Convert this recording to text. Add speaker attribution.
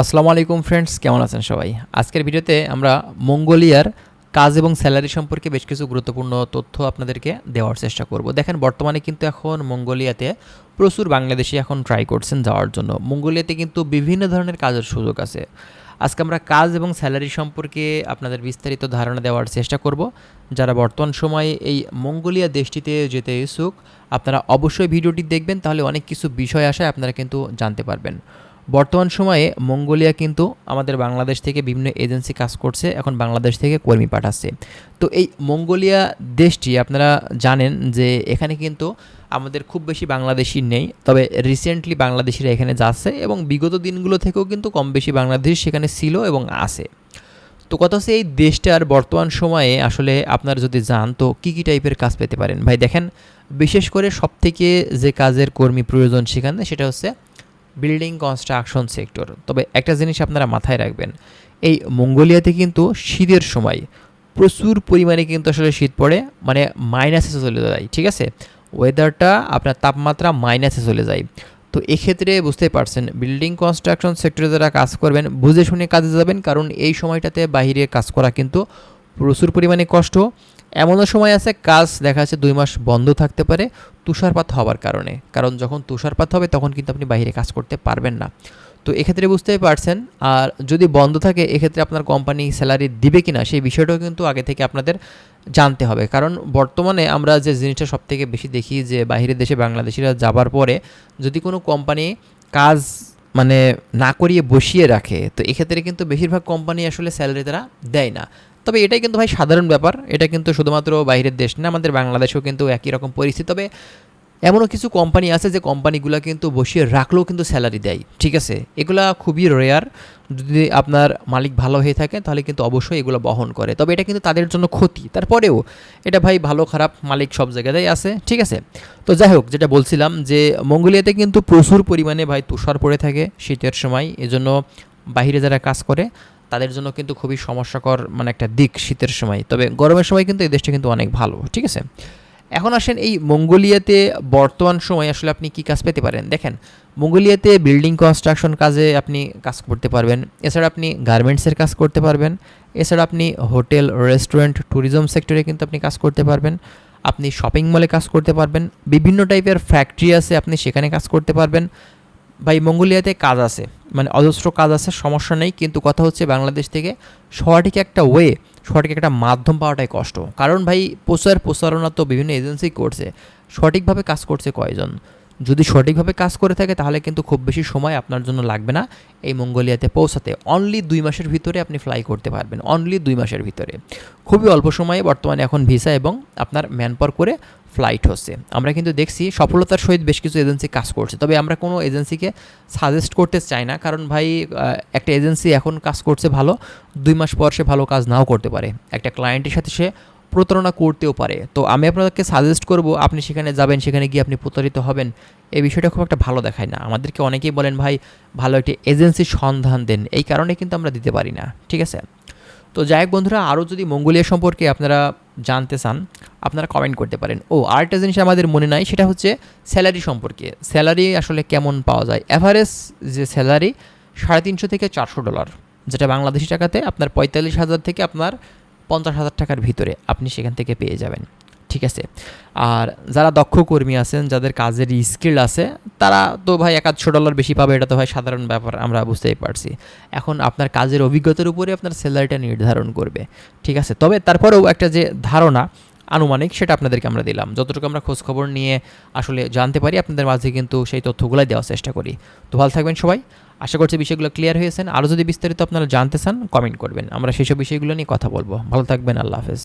Speaker 1: আসসালামু আলাইকুম ফ্রেন্ডস কেমন আছেন সবাই? আজকের ভিডিওতে আমরা মঙ্গোলিয়ার কাজ এবং স্যালারি সম্পর্কে বেশ কিছু গুরুত্বপূর্ণ তথ্য আপনাদেরকে দেওয়ার চেষ্টা করব। দেখেন, বর্তমানে কিন্তু এখন মঙ্গোলিয়াতে প্রচুর বাংলাদেশি এখন ট্রাই করছেন যাওয়ার জন্য। মঙ্গোলিয়াতে কিন্তু বিভিন্ন ধরনের কাজের সুযোগ আছে। আজকে আমরা কাজ এবং স্যালারি সম্পর্কে আপনাদের বিস্তারিত ধারণা দেওয়ার চেষ্টা করব। যারা বর্তমান সময়ে এই মঙ্গোলিয়া দেশটিতে যেতে ইচ্ছুক, আপনারা অবশ্যই ভিডিওটি দেখবেন, তাহলে অনেক কিছু বিষয় আসায় আপনারা কিন্তু জানতে পারবেন। বর্তমান সময়ে মঙ্গোলিয়া কিন্তু আমাদের বাংলাদেশ থেকে বিভিন্ন এজেন্সি কাজ করছে, এখন বাংলাদেশ থেকে কর্মী পাঠাচ্ছে। তো এই মঙ্গোলিয়া দেশটি আপনারা জানেন যে এখানে কিন্তু আমাদের খুব বেশি বাংলাদেশি নেই, তবে রিসেন্টলি বাংলাদেশিরা এখানে যাচ্ছে এবং বিগত দিনগুলো থেকেও কিন্তু কম বেশি বাংলাদেশ সেখানে ছিল এবং আছে। তো কথা হচ্ছে এই দেশটার বর্তমান সময়ে আসলে আপনারা যদি যান, তো কী কী টাইপের কাজ পেতে পারেন? ভাই দেখেন, বিশেষ করে সবথেকে যে কাজের কর্মী প্রয়োজন সেখানে, সেটা হচ্ছে বিল্ডিং কনস্ট্রাকশন সেক্টর তবে একটা জিনিস আপনারা মাথায় রাখবেন, এই মঙ্গোলিয়াতে কিন্তু শীতের সময় প্রচুর পরিমাণে কিন্তু আসলে শীত পড়ে মানে মাইনাসে চলে যায়, ঠিক আছে? ওয়েদারটা আপনার তাপমাত্রা মাইনাসে চলে যায়। তো এক্ষেত্রে বুঝতে পারছেন বিল্ডিং কনস্ট্রাকশন সেক্টরে যারা কাজ করবেন, বুঝে শুনে কাজে যাবেন, কারণ এই সময়টাতে বাইরে কাজ করা কিন্তু প্রচুর পরিমাণে কষ্ট। এমনও সময় আছে, কাজ দেখা যাচ্ছে দুই মাস বন্ধ থাকতে পারে, তুষারপাত হওয়ার কারণে। কারণ যখন তুষারপাত হবে, তখন কিন্তু আপনি বাইরে কাজ করতে পারবেন না। তো এক্ষেত্রে বুঝতেই পারছেন, আর যদি বন্ধ থাকে, এক্ষেত্রে আপনার কোম্পানি স্যালারি দিবে কি না সেই বিষয়টাও কিন্তু আগে থেকে আপনাদের জানতে হবে। কারণ বর্তমানে আমরা যে জিনিসটা সব থেকে বেশি দেখি, যে বাইরের দেশে বাংলাদেশিরা যাবার পরে যদি কোনো কোম্পানি কাজ মানে না করিয়ে বসিয়ে রাখে, তো এক্ষেত্রে কিন্তু বেশিরভাগ কোম্পানি আসলে স্যালারি তারা দেয় না। তবে এটাই কিন্তু ভাই সাধারণ ব্যাপার। এটা কিন্তু শুধুমাত্র বাইরের দেশ না, আমাদের বাংলাদেশেও কিন্তু একই রকম পরিস্থিতি। তবে এমনও কিছু কোম্পানি আছে যে কোম্পানিগুলো কিন্তু বসিয়ে রাখলেও কিন্তু স্যালারি দেয়, ঠিক আছে? এগুলা খুবই রেয়ার যদি আপনার মালিক ভালো হয়ে থাকে, তাহলে কিন্তু অবশ্যই এগুলো বহন করে। তবে এটা কিন্তু তাদের জন্য ক্ষতি। তারপরেও এটা ভাই ভালো, খারাপ মালিক সব জায়গাতেই আছে, ঠিক আছে? তো যাই হোক, যেটা বলছিলাম যে মঙ্গোলিয়াতে কিন্তু প্রচুর পরিমাণে ভাই তুষার পড়ে থাকে শীতের সময়। এজন্য বাইরে যারা কাজ করে তাদের জন্য কিন্তু খুবই সমস্যাকর মানে একটা দিক শীতের সময়। তবে গরমের সময় কিন্তু এই দেশটা কিন্তু অনেক ভালো, ঠিক আছে? এখন আসেন এই মঙ্গোলিয়াতে বর্তমান সময়ে আসলে আপনি কি কাজ পেতে পারেন? দেখেন, মঙ্গোলিয়াতে বিল্ডিং কনস্ট্রাকশন কাজে আপনি কাজ করতে পারবেন। এছাড়া আপনি গার্মেন্টসের কাজ করতে পারবেন। এছাড়া আপনি হোটেল রেস্টুরেন্ট ট্যুরিজম সেক্টরে কিন্তু আপনি কাজ করতে পারবেন। আপনি শপিং মলে কাজ করতে পারবেন। বিভিন্ন টাইপের ফ্যাক্টরি আছে, আপনি সেখানে কাজ করতে পারবেন। ভাই, মঙ্গোলিয়াতে কাজ আছে। মানে অজস্র কাজ আছে, সমস্যা নেই, কিন্তু কথা হচ্ছে বাংলাদেশ থেকে সঠিক একটা ওয়ে সঠিক একটা মাধ্যম পাওয়াটাই কষ্ট। কারণ ভাই, প্রচার প্রচারণা তো বিভিন্ন এজেন্সি করছে, সঠিকভাবে কাজ করছে কয়জন? যদি সঠিকভাবে কাজ করে থাকে, তাহলে কিন্তু খুব বেশি সময় আপনার জন্য লাগবে না এই মঙ্গোলিয়াতে পৌঁছাতে। অনলি দুই মাসের ভিতরে আপনি ফ্লাই করতে পারবেন অনলি দুই মাসের ভিতরে। খুবই অল্প সময়ে বর্তমানে এখন ভিসা এবং আপনার ম্যানপার করে ফ্লাইট হচ্ছে। আমরা কিন্তু দেখছি সফলতার সহিত বেশ কিছু এজেন্সি কাজ করছে। তবে আমরা কোনো এজেন্সিকে সাজেস্ট করতে চাই না। কারণ ভাই একটা এজেন্সি এখন কাজ করছে ভালো, দুই মাস পর সে ভালো কাজ নাও করতে পারে। একটা ক্লায়েন্টের সাথে সে প্রতারণা করতেও পারে। তো আমি আপনাদেরকে সাজেস্ট করব, আপনি সেখানে যাবেন, সেখানে গিয়ে আপনি প্রতারিত হবেন। এই বিষয়টা খুব একটা ভালো দেখায় না। আমাদেরকে অনেকেই বলেন, ভাই, ভালো একটি এজেন্সির সন্ধান দেন। এই কারণে কিন্তু আমরা দিতে পারি না। ঠিক আছে? তো যাই হোক বন্ধুরা, আরও যদি মঙ্গোলিয়া সম্পর্কে আপনারা জানতে চান, আপনারা কমেন্ট করতে পারেন। ও, আরেকটা জিনিস আমাদের মনে নাই, সেটা হচ্ছে স্যালারি সম্পর্কে। স্যালারি আসলে কেমন পাওয়া যায়? অ্যাভারেজ যে স্যালারি সাড়ে তিনশো থেকে চারশো ডলার যেটা বাংলাদেশি টাকাতে আপনার পঁয়তাল্লিশ হাজার থেকে আপনার পঞ্চাশ হাজার টাকার ভিতরে আপনি সেখান থেকে পেয়ে যাবেন। ঠিক আছে? আর যারা দক্ষ কর্মী আছেন, যাদের কাজের স্কিল আছে তারা, তো ভাই, এক আধশো ডলার বেশি পাবে, এটা তো ভাই সাধারণ ব্যাপার, আমরা বুঝতেই পারছি। এখন আপনার কাজের অভিজ্ঞতার উপরে আপনার স্যালারিটা নির্ধারণ করবে, ঠিক আছে? তবে তারপরেও একটা যে ধারণা আনুমানিক, সেটা আপনাদেরকে আমরা দিলাম। যতটুকু আমরা খোঁজখবর নিয়ে আসলে জানতে পারি, আপনাদের মাঝে কিন্তু সেই তথ্যগুলোই দেওয়ার চেষ্টা করি। তো ভালো থাকবেন সবাই। আশা করছি বিষয়গুলো ক্লিয়ার হয়েছেন। আরও যদি বিস্তারিত আপনারা জানতে চান কমেন্ট করবেন। আমরা সেসব বিষয়গুলো নিয়ে কথা বলব। ভালো থাকবেন, আল্লাহ হাফেজ।